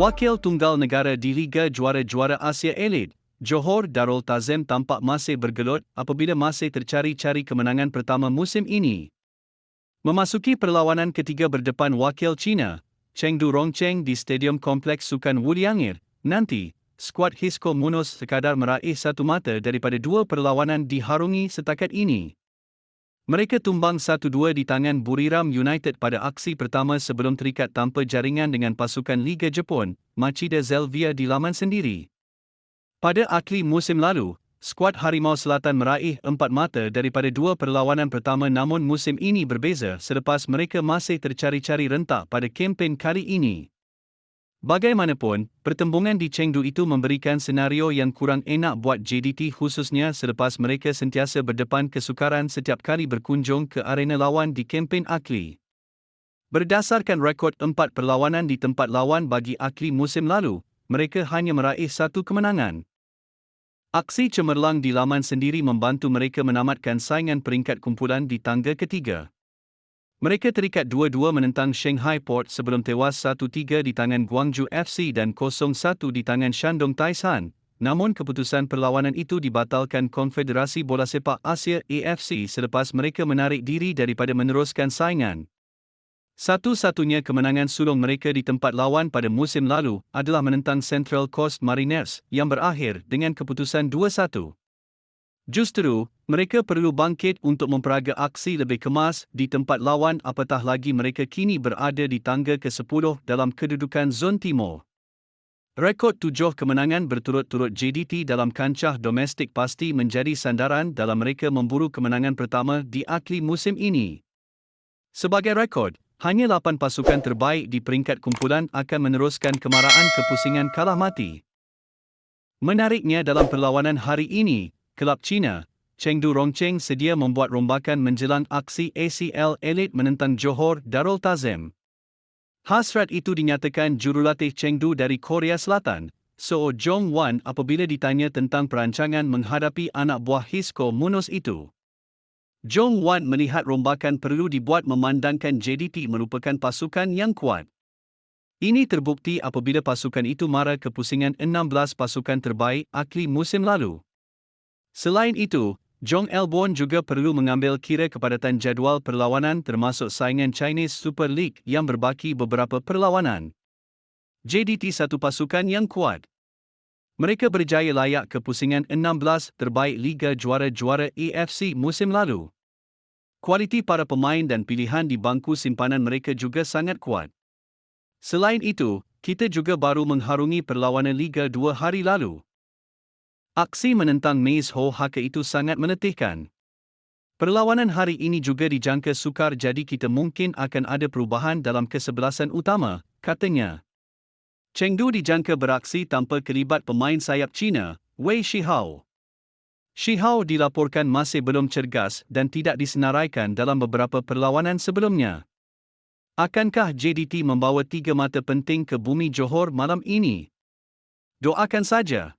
Wakil tunggal negara di Liga Juara-Juara Asia Elite, Johor Darul Tazim tampak masih bergelut apabila masih tercari-cari kemenangan pertama musim ini. Memasuki perlawanan ketiga berdepan wakil China, Chengdu Rongcheng di Stadium Kompleks Sukan Wuliangir, nanti, skuad Hisco Munos sekadar meraih satu mata daripada dua perlawanan diharungi setakat ini. Mereka tumbang 1-2 di tangan Buriram United pada aksi pertama sebelum terikat tanpa jaringan dengan pasukan Liga Jepun, Machida Zelvia di laman sendiri. Pada akli musim lalu, skuad Harimau Selatan meraih empat mata daripada dua perlawanan pertama namun musim ini berbeza selepas mereka masih tercari-cari rentak pada kempen kali ini. Bagaimanapun, pertembungan di Chengdu itu memberikan senario yang kurang enak buat JDT khususnya selepas mereka sentiasa berdepan kesukaran setiap kali berkunjung ke arena lawan di kempen Akli. Berdasarkan rekod empat perlawanan di tempat lawan bagi Akli musim lalu, mereka hanya meraih satu kemenangan. Aksi cemerlang di laman sendiri membantu mereka menamatkan saingan peringkat kumpulan di tangga ketiga. Mereka terikat 2-2 menentang Shanghai Port sebelum tewas 1-3 di tangan Guangzhou FC dan 0-1 di tangan Shandong Taishan. Namun keputusan perlawanan itu dibatalkan Konfederasi Bola Sepak Asia AFC selepas mereka menarik diri daripada meneruskan saingan. Satu-satunya kemenangan sulung mereka di tempat lawan pada musim lalu adalah menentang Central Coast Mariners yang berakhir dengan keputusan 2-1. Justru, mereka perlu bangkit untuk memperaga aksi lebih kemas di tempat lawan apatah lagi mereka kini berada di tangga ke-10 dalam kedudukan Zon Timur. Rekod tujuh kemenangan berturut-turut JDT dalam kancah domestik pasti menjadi sandaran dalam mereka memburu kemenangan pertama di akli musim ini. Sebagai rekod, hanya lapan pasukan terbaik di peringkat kumpulan akan meneruskan kemarahan kepusingan kalah mati. Menariknya dalam perlawanan hari ini, kelab China, Chengdu Rongcheng sedia membuat rombakan menjelang aksi ACL Elite menentang Johor Darul Tazim. Hasrat itu dinyatakan jurulatih Chengdu dari Korea Selatan, So Jong Wan apabila ditanya tentang perancangan menghadapi anak buah Hisco Munos itu. Jong Wan melihat rombakan perlu dibuat memandangkan JDT merupakan pasukan yang kuat. Ini terbukti apabila pasukan itu mara kepusingan 16 pasukan terbaik akli musim lalu. Selain itu, Jong Elbon juga perlu mengambil kira kepadatan jadual perlawanan termasuk saingan Chinese Super League yang berbaki beberapa perlawanan. JDT satu pasukan yang kuat. Mereka berjaya layak ke pusingan 16 terbaik Liga Juara-Juara AFC musim lalu. Kualiti para pemain dan pilihan di bangku simpanan mereka juga sangat kuat. Selain itu, kita juga baru mengharungi perlawanan Liga dua hari lalu. Aksi menentang Maze Ho Haka itu sangat menetihkan. Perlawanan hari ini juga dijangka sukar jadi kita mungkin akan ada perubahan dalam kesebelasan utama, katanya. Chengdu dijangka beraksi tanpa kelibat pemain sayap China, Wei Shihao. Shihao dilaporkan masih belum cergas dan tidak disenaraikan dalam beberapa perlawanan sebelumnya. Akankah JDT membawa tiga mata penting ke bumi Johor malam ini? Doakan saja.